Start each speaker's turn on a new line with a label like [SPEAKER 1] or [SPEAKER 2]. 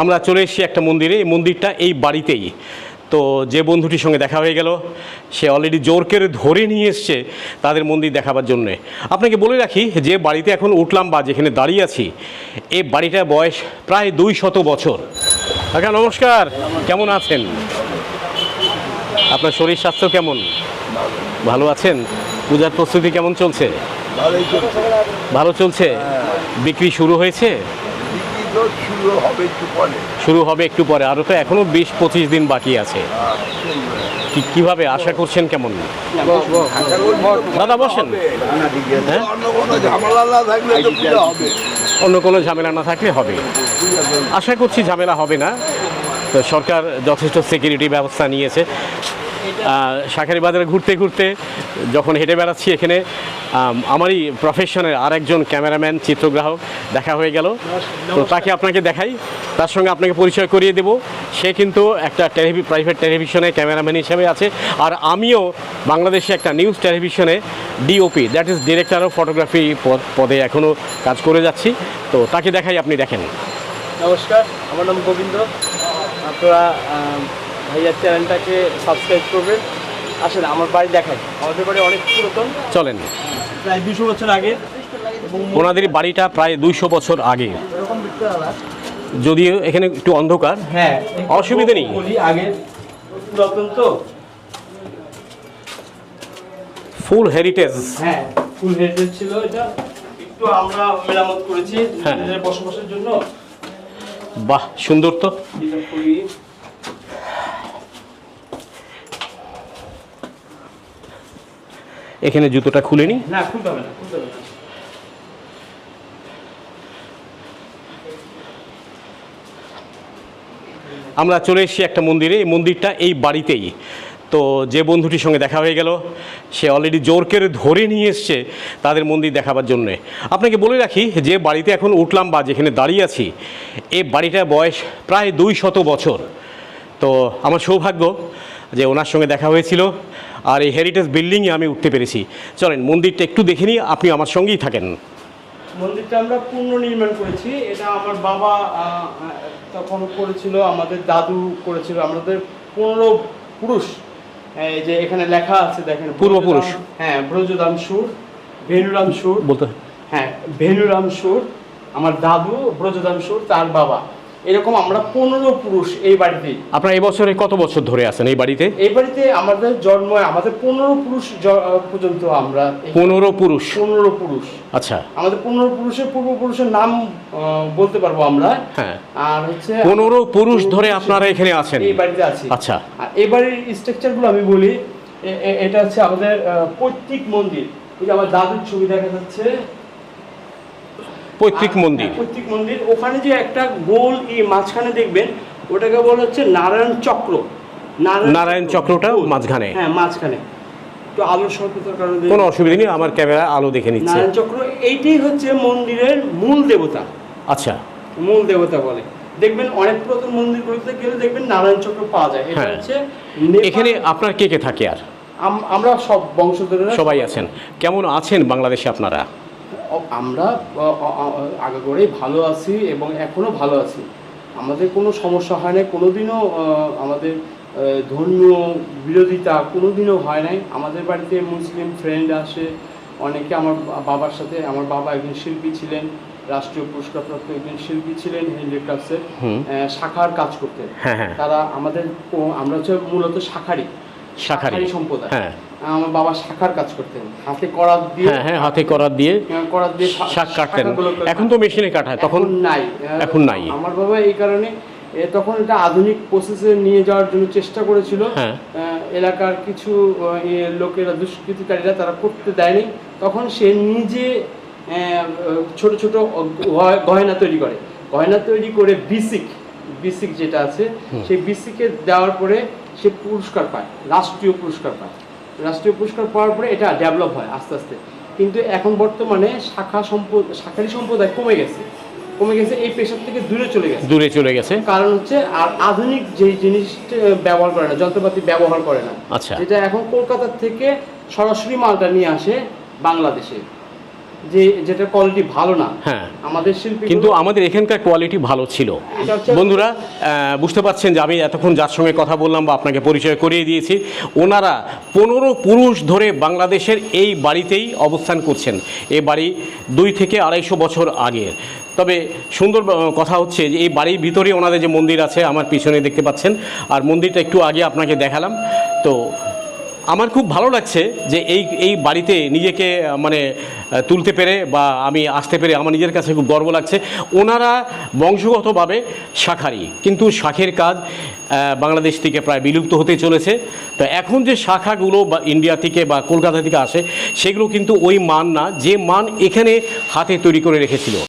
[SPEAKER 1] আমরা চলে এসেছি একটা মন্দিরে এই মন্দিরটা এই বাড়িতেই। তো যে বন্ধুটির সঙ্গে দেখা হয়ে গেল সে অলরেডি জোর করে ধরে নিয়ে এসছে তাদের মন্দির দেখাবার জন্যে। আপনাকে বলে রাখি যে বাড়িতে এখন উঠলাম বা যেখানে দাঁড়িয়ে আছি এই বাড়িটার বয়স প্রায় দুই শত বছর। কাকা নমস্কার। কেমন আছেন? আপনার শরীর স্বাস্থ্য কেমন? ভালো আছেন? পূজার প্রস্তুতি কেমন চলছে? ভালো চলছে? বিক্রি শুরু হয়েছে?
[SPEAKER 2] শুরু হবে একটু পরে।
[SPEAKER 1] পরে আরও তো এখনও বিশ পঁচিশ দিন বাকি আছে। কীভাবে আশা করছেন কেমন? দাদা, বসেন। হ্যাঁ?
[SPEAKER 2] অন্য কোনো ঝামেলা না থাকলে হবে।
[SPEAKER 1] আশা করছি ঝামেলা হবে না। তো সরকার যথেষ্ট সিকিউরিটি ব্যবস্থা নিয়েছে। শাঁখারি বাজারে ঘুরতে ঘুরতে যখন হেঁটে বেড়াচ্ছি এখানে আমারই প্রফেশনের আরেকজন ক্যামেরাম্যান চিত্রগ্রাহক দেখা হয়ে গেল। তো তাকে আপনাকে দেখাই। তার সঙ্গে আপনাকে পরিচয় করিয়ে দেব। সে কিন্তু একটা টেলিভি প্রাইভেট টেলিভিশনে ক্যামেরাম্যান হিসেবে আছে। আর আমিও বাংলাদেশে একটা নিউজ টেলিভিশনে DOP that is director of photography পদে এখনও কাজ করে যাচ্ছি। তো তাকে দেখাই আপনি দেখেন।
[SPEAKER 3] নমস্কার আমার নাম গোবিন্দ। আপনারা ভাইয়ার চ্যানেলটাকে সাবস্ক্রাইব করবেন। আসেন আমার বাড়ি দেখাই। আমাদের বাড়ি অনেক পুরাতন।
[SPEAKER 1] চলেন।
[SPEAKER 3] প্রায় দুশো বছর আগে
[SPEAKER 1] ওনাদের বাড়িটা প্রায় দুইশো বছর আগে। যদিও এখানে একটু অন্ধকার
[SPEAKER 3] হ্যাঁ
[SPEAKER 1] অসুবিধে নেই।
[SPEAKER 3] আগে পুরাতন তো
[SPEAKER 1] ফুল হেরিটেজ
[SPEAKER 3] হ্যাঁ ফুল হেরিটেজ ছিল এটা। একটু আমরা মেরামত করেছি
[SPEAKER 1] হ্যাঁ।
[SPEAKER 3] বসবাসের জন্য।
[SPEAKER 1] বাহ সুন্দর তো
[SPEAKER 3] এটা খুবই
[SPEAKER 1] এখানে জুতোটা খুলে নি
[SPEAKER 3] না খুলতে হবে না খুলতে হবে না।
[SPEAKER 1] আমরা চলে এসেছি একটা মন্দিরে এই মন্দিরটা এই বাড়িতেই। তো যে বন্ধুটির সঙ্গে দেখা হয়ে গেল সে অলরেডি জোর করে ধরে নিয়ে এসছে তাদের মন্দির দেখাবার জন্যে। আপনাকে বলে রাখি যে বাড়িতে এখন উঠলাম বা যেখানে দাঁড়িয়ে আছি এই বাড়িটার বয়স প্রায় দুই শত বছর। তো আমার সৌভাগ্য যে ওনার সঙ্গে দেখা হয়েছিল। আর এই হেরিটেজ বিল্ডিংয়ে আমি উঠতে পেরেছি। চলেন মন্দিরটা একটু দেখে নিই আপনি আমার সঙ্গেই থাকেন।
[SPEAKER 3] মন্দিরটা আমরা পুনর্নির্মাণ করেছি। এটা আমার বাবা তখন করেছিল আমাদের দাদু করেছিল আমাদের পনেরো পুরুষ। এই যে এখানে লেখা আছে দেখেন
[SPEAKER 1] পূর্বপুরুষ।
[SPEAKER 3] হ্যাঁ ব্রজদাম সুর ভেনুরাম সুর।
[SPEAKER 1] বলতে
[SPEAKER 3] হ্যাঁ ভেনুরাম সুর আমার দাদু ব্রজদাম সুর তার বাবা। এরকম আমরা পনেরো পুরুষ এই বাড়িতেই
[SPEAKER 1] আপনার এই বছরে কত বছর ধরে আছেন এই বাড়িতে?
[SPEAKER 3] এই বাড়িতে আমাদের জন্ম আমাদের পনেরো পুরুষ পর্যন্ত আমরা
[SPEAKER 1] পনেরো পুরুষ।
[SPEAKER 3] পনেরো পুরুষ।
[SPEAKER 1] আচ্ছা।
[SPEAKER 3] আমাদের পনেরো পুরুষের পূর্বপুরুষের নাম বলতে পারব আমরা।
[SPEAKER 1] হ্যাঁ।
[SPEAKER 3] আর হচ্ছে
[SPEAKER 1] পনেরো পুরুষ ধরে আপনারা এখানে আছেন।
[SPEAKER 3] এই বাড়িতে আছি।
[SPEAKER 1] আচ্ছা।
[SPEAKER 3] এই বাড়ির স্ট্রাকচারগুলো আমি বলি এটা হচ্ছে আমাদের পৈতৃক মন্দির। এই যে আমার দাদুর ছবি দেখা যাচ্ছে
[SPEAKER 1] পৈতৃক মন্দির।
[SPEAKER 3] হ্যাঁ, পৈতৃক মন্দির। ওখানে যে একটা গোল ই মাঝখানে দেখবেন ওটাকে বলা হচ্ছে নারায়ণ চক্র।
[SPEAKER 1] নারায়ণ চক্রটা মাঝখানে।
[SPEAKER 3] হ্যাঁ মাঝখানে। তো আলোর স্বল্পতার কারণে
[SPEAKER 1] কোনো অসুবিধা নেই আমার ক্যামেরা আলো দেখে নিচ্ছে।
[SPEAKER 3] নারায়ণ চক্র এইটাই হচ্ছে মন্দিরের মূল দেবতা।
[SPEAKER 1] আচ্ছা।
[SPEAKER 3] মূল দেবতা বলে। দেখবেন অনেক পুরাতন মন্দিরগুলোতে গেলে দেখবেন নারায়ণ চক্র পাওয়া যায়। এটা
[SPEAKER 1] হ্যাঁ।
[SPEAKER 3] হচ্ছে
[SPEAKER 1] এখানে আপনার কে কে থাকে আর?
[SPEAKER 3] আম- আমরা সব বংশধরেরা
[SPEAKER 1] সবাই আছেন। কেমন আছেন বাংলাদেশে আপনারা?
[SPEAKER 3] আমরা অ- অ- অ- আগে করেই ভালো আছি এবং এখনও ভালো আছি। আমাদের কোনো সমস্যা হয় নাই কোনোদিনও আহ, আমাদের ধর্মীয় বিরোধিতা কোনোদিনও হয় নাই। আমাদের বাড়িতে মুসলিম ফ্রেন্ড আসে অনেকে আমার বাবার সাথে আমার বাবা একজন শিল্পী ছিলেন রাষ্ট্রীয় পুরস্কারপ্রাপ্ত একজন শিল্পী ছিলেন হ্যান্ডিক্রাফটসের শাখার কাজ করতেন।
[SPEAKER 1] হ্যাঁ হ্যাঁ।
[SPEAKER 3] তারা আমাদের আমরা হচ্ছে মূলত শাখারি
[SPEAKER 1] শাখারি।
[SPEAKER 3] সম্প্রদায়।
[SPEAKER 1] হ্যাঁ।
[SPEAKER 3] আমার বাবা শাখার কাজ করতেন। হাতে করাত দিয়ে
[SPEAKER 1] হ্যাঁ হ্যাঁ হাতে করার দিয়ে
[SPEAKER 3] করাত দিয়ে
[SPEAKER 1] শাক কাটতেন। এখন তো মেশিনে কাটায় তখন
[SPEAKER 3] নাই।
[SPEAKER 1] এখন নাই।
[SPEAKER 3] আমার বাবা এই কারণে তখন এটা আধুনিক প্রসেসে নিয়ে যাওয়ার জন্য চেষ্টা করেছিল।
[SPEAKER 1] হ্যাঁ।
[SPEAKER 3] এলাকার কিছু লোকেরা দুষ্কৃতিকারীরা তারা করতে দেয়নি। তখন সে নিজে ছোট ছোট গয়- গয়না তৈরি করে। গয়না তৈরি করে বিসিক বিসিক যেটা আছে সেই বিসিকে দেওয়ার পরে সে পুরস্কার পায় রাষ্ট্রীয় পুরস্কার পায়। রাষ্ট্রীয় পুরস্কার পাওয়ার পরে এটা ডেভেলপ হয় আস্তে আস্তে। কিন্তু এখন বর্তমানে শাখা সম্পদ শাখারি সম্প্রদায় কমে গেছে। কমে গেছে এই পেশার থেকে দূরে চলে গেছে।
[SPEAKER 1] দূরে চলে গেছে।
[SPEAKER 3] কারণ হচ্ছে আর আধুনিক যে জিনিসটা ব্যবহার করে না যন্ত্রপাতি ব্যবহার করে না।
[SPEAKER 1] আচ্ছা।
[SPEAKER 3] যেটা এখন কলকাতা থেকে সরাসরি মালটা নিয়ে আসে বাংলাদেশে। যে যেটা কোয়ালিটি ভালো না
[SPEAKER 1] হ্যাঁ।
[SPEAKER 3] আমাদের শিল্পী
[SPEAKER 1] কিন্তু আমাদের এখানকার কোয়ালিটি ভালো ছিল। বন্ধুরা বুঝতে পারছেন যে আমি এতক্ষণ যার সঙ্গে কথা বললাম বা আপনাকে পরিচয় করিয়ে দিয়েছি ওনারা পনেরো পুরুষ ধরে বাংলাদেশের এই বাড়িতেই অবস্থান করছেন। এই বাড়ি দুই থেকে আড়াইশো বছর আগের তবে সুন্দর কথা হচ্ছে যে এই বাড়ির ভিতরে ওনাদের যে মন্দির আছে আমার পিছনে দেখতে পাচ্ছেন। আর মন্দিরটা একটু আগে আপনাকে দেখালাম। তো আমার খুব ভালো লাগছে যে এই এই বাড়িতে নিজেকে মানে তুলতে পেরে বা আমি আসতে পেরে আমার নিজের কাছে খুব গর্ব লাগছে। ওনারা বংশগতভাবে শাখারি, কিন্তু শাখের কাজ বাংলাদেশ থেকে প্রায় বিলুপ্ত হতে চলেছে। তো এখন যে শাখাগুলো বা ইন্ডিয়া থেকে বা কলকাতা থেকে আসে, সেগুলো কিন্তু ওই মান না, যে মান এখানে হাতে তৈরি করে রেখেছিল।